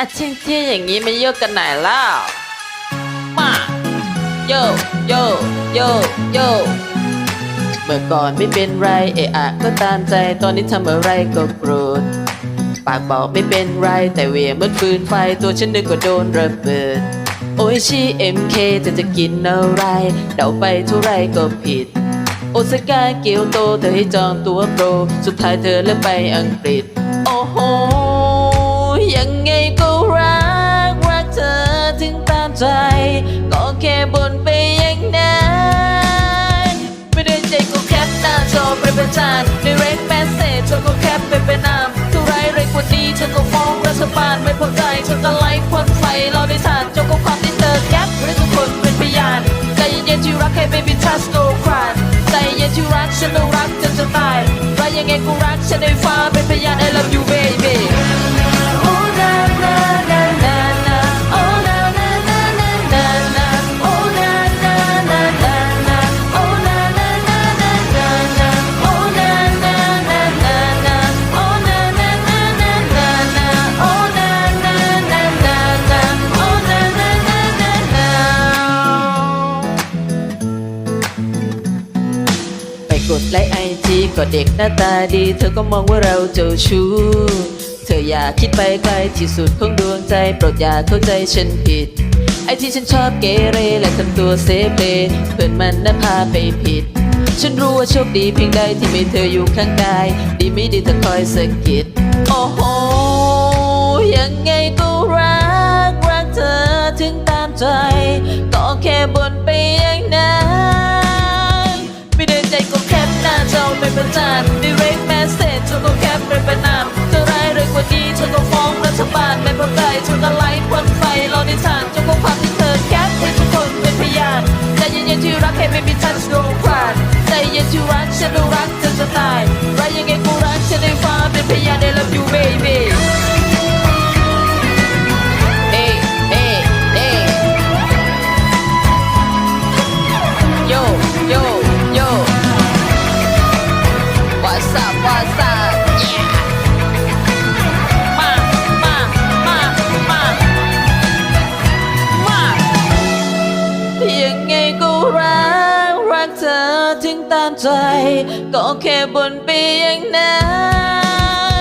อะเที่ยงเที่ยงอย่างนี้ไม่เยอะกันไหนแล้ว มาโยโยโยโยเมื่อก่อนไม่เป็นไรเอะอะก็ตามใจตอนนี้ทำอะไรก็โกรธปากบอกไม่เป็นไรแต่เวียงเมือนฟืนไฟตัวฉันนึกว่าโดนระเบิด โอ้ยชีเอ็มเคเธอจะกินอะไร เดาไปเท่าไรก็ผิด โอซาก้าเกียวโตเธอให้จองตัวโปร สุดท้ายเธอเลือกไปอังกฤษ โอ้โหยังไง ใจ ก็แค่บ่นไปอย่างนั้นไม่ได้ใจก็แคปหน้าจอไปประจานในเรกแมสเซจเธอก็แคปไปเป็นนามทุไรไรกว่านี้เธอก็ฟ้องรัฐบาลไม่พอใจเธอก็ไล่พ่นไฟเราได้ทานเจ้าก็ความที่เธอแคปให้ทุกคนเป็นพยานใจเย็นที่รักให้ baby touch no cry ใจเย็นที่รักฉันต้องรักจนจะตายรักยังไงกูรักฉันในฟ้าเป็นพยาน I love you baby ไปกดไลค์ไอจีก็เด็กหน้าตาดี เธอก็มองว่าเราเจ้าชู้ เธออย่าคิดไปไกลที่สุดของดวงใจ โปรดอย่าเข้าใจฉันผิด ไอที่ฉันชอบเกเรและทำตัวเซเปเพื่อนมันนั้นพาไปผิด ฉันรู้ว่าโชคดีเพียงใดที่มีเธออยู่ข้างกาย ดีไม่ดีเธอคอยสะกิด โอ้โห ยังไงก็รัก รักเธอถึงตามใจ เป็นประจาน direct message เธอก็แคปเป็นประนามเธอร้ายเลยกว่านี้เธอก็ฟ้องรัฐบาลไม่พอใจเธอก็ไล่พ่นไฟเราในฐางเจ้าก็ความที่เธอแคปให้ทุกคนเป็นพยานใจเย็นๆที่รักให้ไม่มี touch no cry ใจเย็นที่รักฉันต้รักเธอจะตายรักยังไงกูรักฉันได้ฟ้าเป็นพยาน I love you baby ถึงตามใจ ก็แค่บนไปอย่างนั้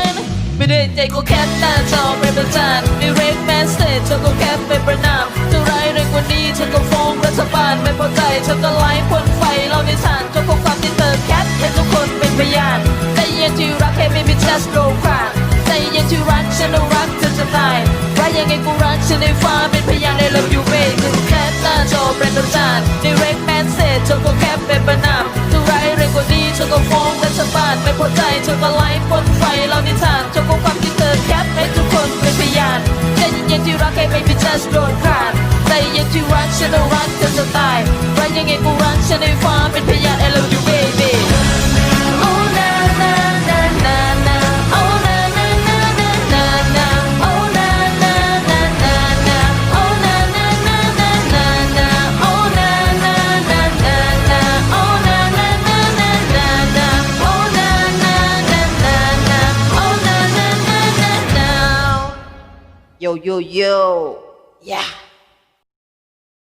น ไม่ได้ใจก็แคปหน้าจอไปประจาน direct message เธอก็แคปไปประนามเธอร้ายแรงกว่านี้เธอก็ฟ้องรัฐบาลไม่พอใจเธอก็ไล่พ่นไฟเราในทางเจ้าก็ความที่เธอแคปให้ทุกคนเป็นพยานใจเย็นที่รักให้ไม่มี just no cry ใจเย็นที่รักฉันรักเธอจะตายรักยังไงกูรักฉันในฟ้าเป็นพยาน I love you baby เธอก็แคปหน้าจอเป็นประจาน direct message เธอก็แคปไปประนาม ใจเธอก็ไล่พ่นไฟเรานิทางเจ้าก็ความที่เธอแคปให้ทุกคนเป็นพยานใจเย็นๆที่รักให้ไม่มี just no cry ใจเย็นที่รักฉันต้องรักเธอจะตายรักยังไงกูรักฉันในฟ้าเป็นพยาน Yo yo yo. Yeah